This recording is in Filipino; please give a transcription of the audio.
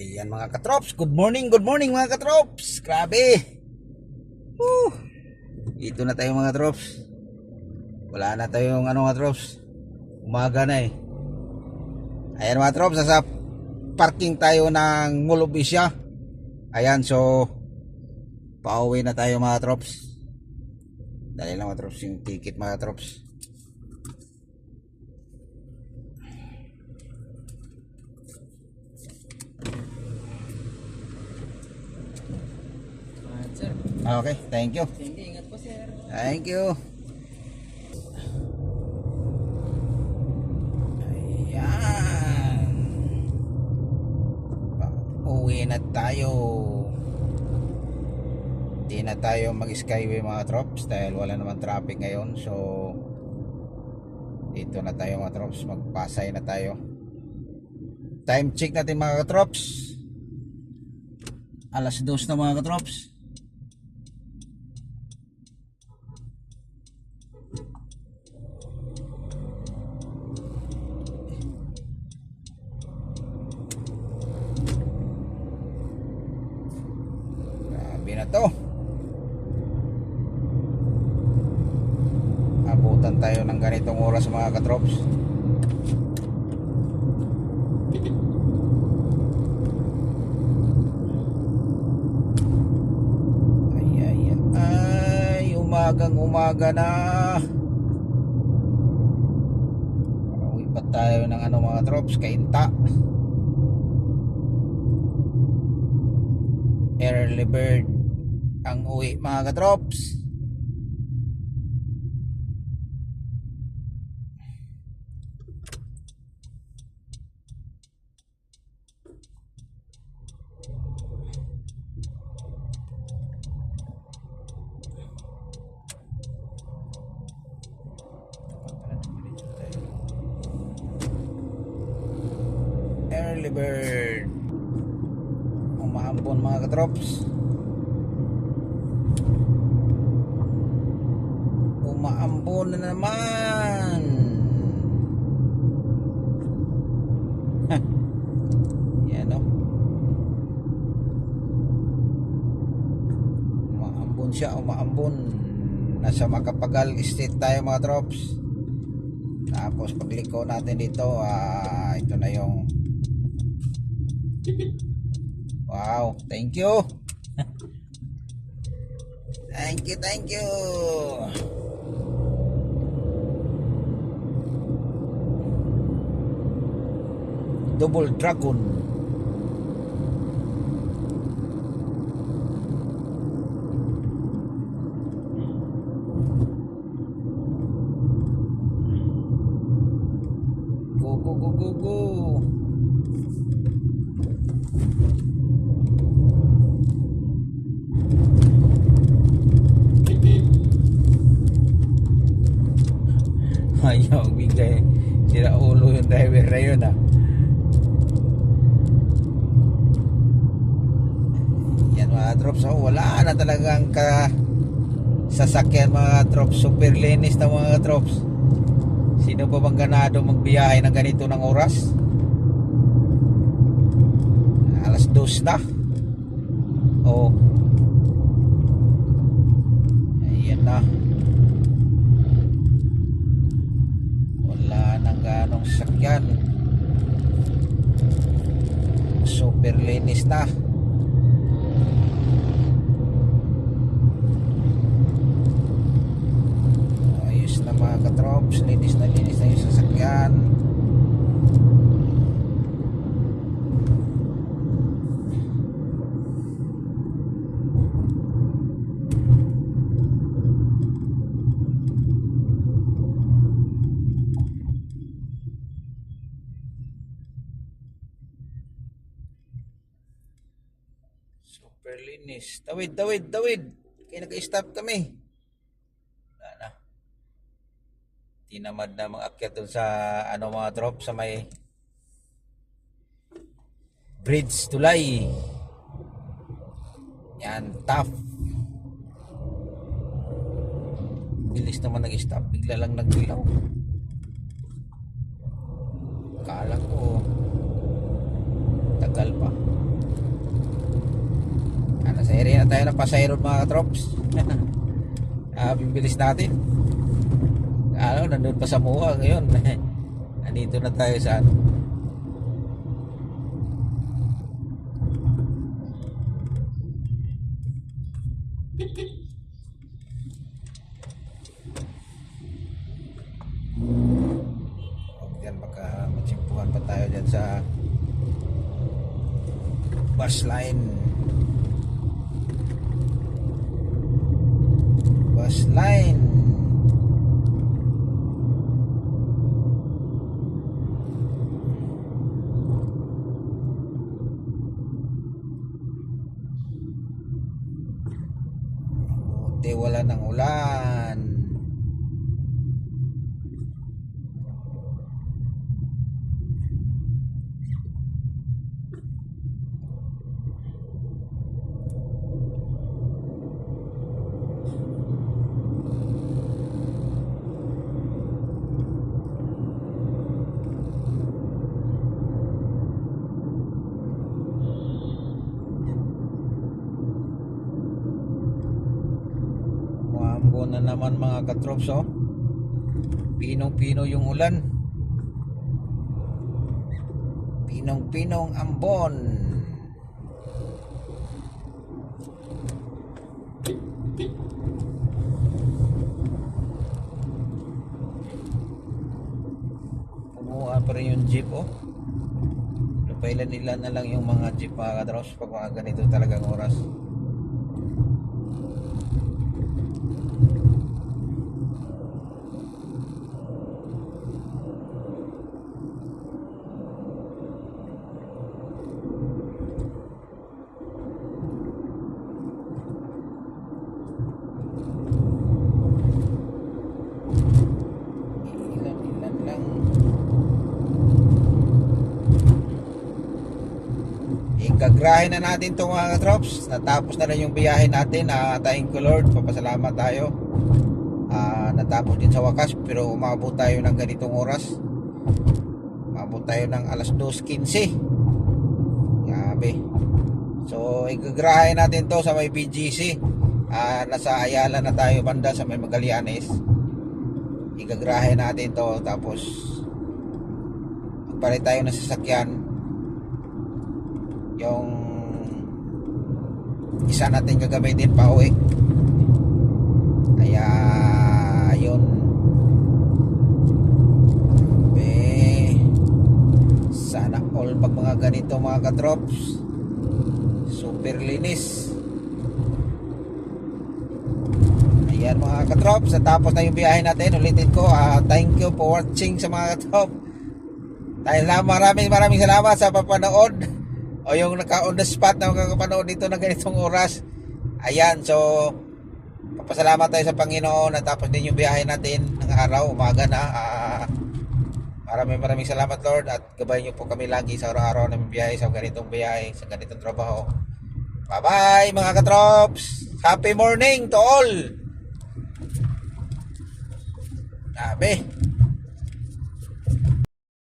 Ayan mga katrops, good morning, good morning mga katrops. Grabe. Woo. Ito na tayo mga katrops. Wala na tayong ano mga katrops. Umaga na eh. Ayan mga katrops, nasa parking tayo ng Mulubisya. Ayan, so pauwi na tayo mga katrops. Dali lang mga katrops yung ticket mga katrops. Ah, sir. Okay, thank you. Sige, ingat po, sir. Thank you. Ayan. Uwi na tayo. Di na tayo mag-skyway mga trops dahil wala naman traffic ngayon. So, dito na tayo mga trops. Magpasay na tayo. Time check natin mga katrops. Alas dos na mga katrops. Grabe na to. Abutan tayo ng ganitong oras mga katrops. Ay, ay, ay, umagang umaga na. Uwi pa tayo ng ano mga trops, kainta. early bird ang uwi mga katrops. Early bird. Umahambon mga katrops umaambon na naman. Yan o umaambon siya umaambon. Nasa Makapagal Estate tayo mga trops tapos pagliko natin dito ah, ito na yung Wow, thank you. thank you, thank you. Double Dragon. Go, go, go, go, go. Ayaw, bigay. Sira ulo yung driver na yun ah. Mga drops. Oh, wala na talagang ka sasakyan mga drops. Super linis na mga drops. Sino ba bang ganado magbiyahe ng ganito ng oras? Alas dos na. Oh. Ayan na. wala nang ganong sakyan super linis na ayos na mga katrops linis na linis na yung sasakyan Linis. Tawid, tawid, tawid. Kaya naka-stop kami. Wala na. Tinamad na mga akyat dun sa ano mga drop sa may bridge tulay. Yan, tough. Bilis naman nag-stop. Bigla lang nagbilaw. Kala ko tagal pa. Tayo ng pasayro mga katrops. ah, bibilis natin. Ano, nandun pa sa Muha ngayon. Nandito na tayo sa ano. Baka matsimpuhan pa tayo dyan sa bus line. Bus line. Buti wala ng ulan. Na naman mga katrops oh. Pinong-pino yung ulan. Pinong-pinong ambon. Pumuha pa rin yung jeep oh. Napailan-ilan na lang yung mga jeep mga katrops pag mga ganito talagang oras. Ilan-ilan lang. Ikagrahe na natin itong mga drops. Natapos na rin yung biyahe natin. Uh, thank you Lord. Papasalamat tayo. Ah, natapos din sa wakas pero umabot tayo ng ganitong oras. Umabot tayo ng alas 2.15. Grabe. So, igagrahe natin to sa may BGC. Ah, nasa Ayala na tayo banda sa may Magallanes igagrahe natin to tapos palit tayo ng sasakyan yung isa natin gagamitin pa uwi kaya yun be sana all pag mga ganito mga kadrops super linis Ayan mga katrops, natapos na yung biyahe natin. Ulitin ko, ah, thank you for watching sa mga katrop. Dahil na maraming maraming salamat sa papanood. O yung naka on the spot na makakapanood dito na ganitong oras. Ayan, so papasalamat tayo sa Panginoon. Natapos din yung biyahe natin ng araw, umaga na. Ah, maraming maraming salamat Lord at gabayan niyo po kami lagi sa araw-araw na biyahe sa ganitong biyahe, sa ganitong trabaho. Bye-bye mga katrops! Happy morning to all! Grabe.